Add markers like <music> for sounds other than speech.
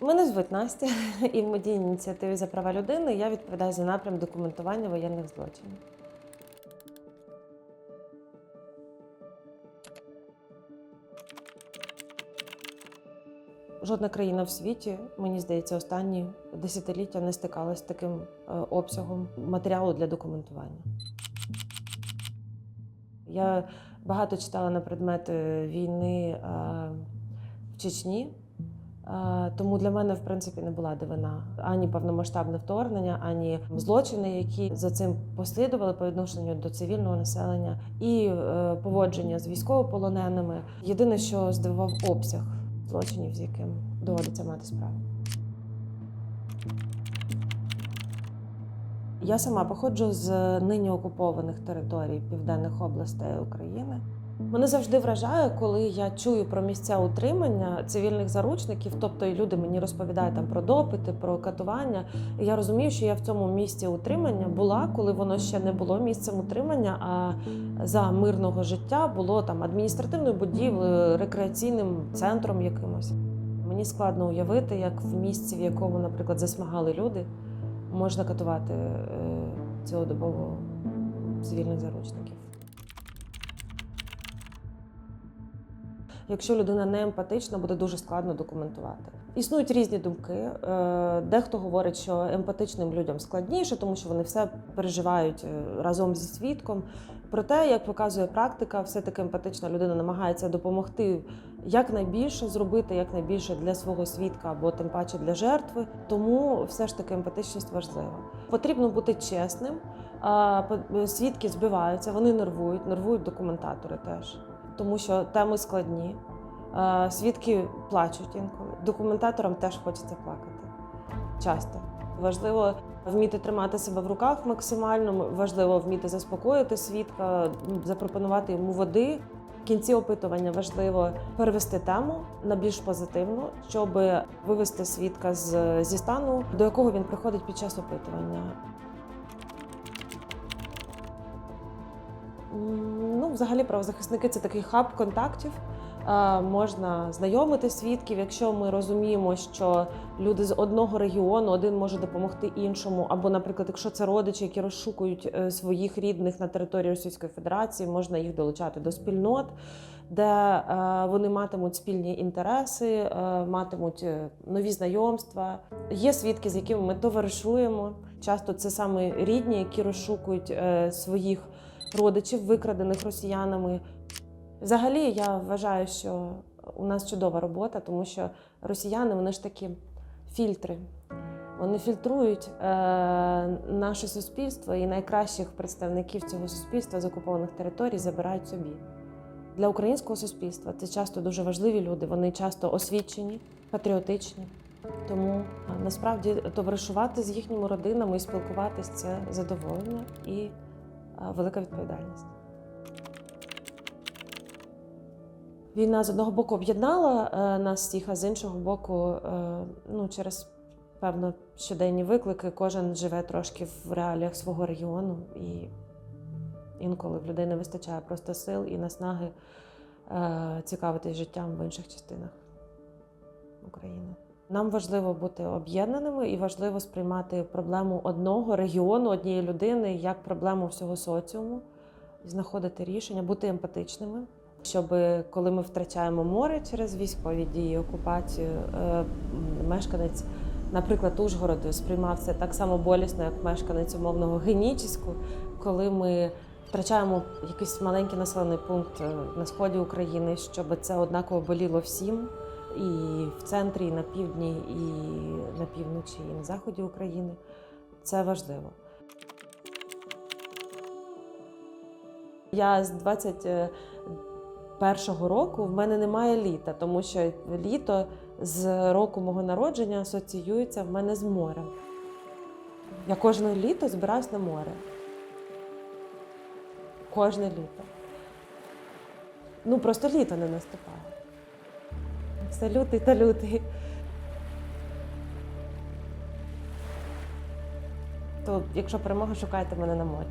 Мене звуть Настя, <laughs> і в медійній ініціативі за права людини я відповідаю за напрям документування воєнних злочинів. Жодна країна в світі, мені здається, останні десятиліття не стикалася з таким е, обсягом матеріалу для документування. Я багато читала на предмет е, війни е, в Чечні. Е, Тому для мене, в принципі, не була дивина ані повномасштабне вторгнення, ані злочини, які за цим послідували по відношенню до цивільного населення, і е, поводження з військовополоненими. Єдине, що здивував обсяг злочинів, з яким доводиться мати справу. Я сама походжу з нині окупованих територій південних областей України. Мене завжди вражає, коли я чую про місця утримання цивільних заручників, тобто і люди мені розповідають там про допити, про катування. І я розумію, що я в цьому місці утримання була, коли воно ще не було місцем утримання, а за мирного життя було там адміністративною будівлею, рекреаційним центром якимось. Мені складно уявити, як в місці, в якому, наприклад, засмагали люди, можна катувати е, цілодобово цивільних заручників. Якщо людина не емпатична, буде дуже складно документувати. Існують різні думки. Е, Дехто говорить, що емпатичним людям складніше, тому що вони все переживають е, разом зі свідком. Проте, як показує практика, все-таки емпатична людина намагається допомогти якнайбільше зробити, якнайбільше для свого свідка або тим паче для жертви. Тому все ж таки емпатичність важлива. Потрібно бути чесним. Свідки збиваються, вони нервують, нервують документатори теж тому що теми складні. Е, Свідки плачуть інколи. Документаторам теж хочеться плакати. Часто. Важливо вміти тримати себе в руках максимально, важливо вміти заспокоїти свідка, запропонувати йому води. В кінці опитування важливо перевести тему на більш позитивну, щоб вивести свідка з, зі стану, до якого він приходить під час опитування. Ну, взагалі, правозахисники це такий хаб контактів. Е, Можна знайомити свідків, якщо ми розуміємо, що люди з одного регіону один може допомогти іншому, або, наприклад, якщо це родичі, які розшукують е, своїх рідних на території Російської Федерації, можна їх долучати до спільнот, де е, вони матимуть спільні інтереси, матимуть нові знайомства. Є свідки, з якими ми товаришуємо. Часто це саме рідні, які розшукують своїх родичів, викрадених росіянами. Взагалі, я вважаю, що у нас чудова робота, тому що росіяни вони ж такі фільтри. Вони фільтрують е, наше суспільство і найкращих представників цього суспільства з окупованих територій забирають собі. Для українського суспільства це часто дуже важливі люди, вони часто освічені, патріотичні. Тому насправді товаришувати з їхніми родинами і спілкуватись це задоволення і велика відповідальність. Війна з одного боку об'єднала е, нас всіх, а з іншого боку, е, ну, через певно щоденні виклики, кожен живе трошки в реаліях свого регіону, і інколи в людей не вистачає просто сил і наснаги е, цікавитись життям в інших частинах України. Нам важливо бути об'єднаними і важливо сприймати проблему одного регіону, однієї людини як проблему всього соціуму, знаходити рішення, бути емпатичними. Щоб коли ми втрачаємо море через військові дії, окупацію, е, мешканець, наприклад, Ужгороду сприймав це так само болісно, як мешканець умовного Генічіську, коли ми втрачаємо якийсь маленький населений пункт е, на сході України, щоб це однаково боліло всім, і в центрі, і на півдні, і на півночі, і на заході України. Це важливо. Я з 21-го року в мене немає літа, тому що літо з року мого народження асоціюється в мене з морем. Я кожне літо збираюсь на море. Кожне літо. Ну, просто літо не наступає. Все лютий та лютий. То якщо перемога, шукайте мене на морі.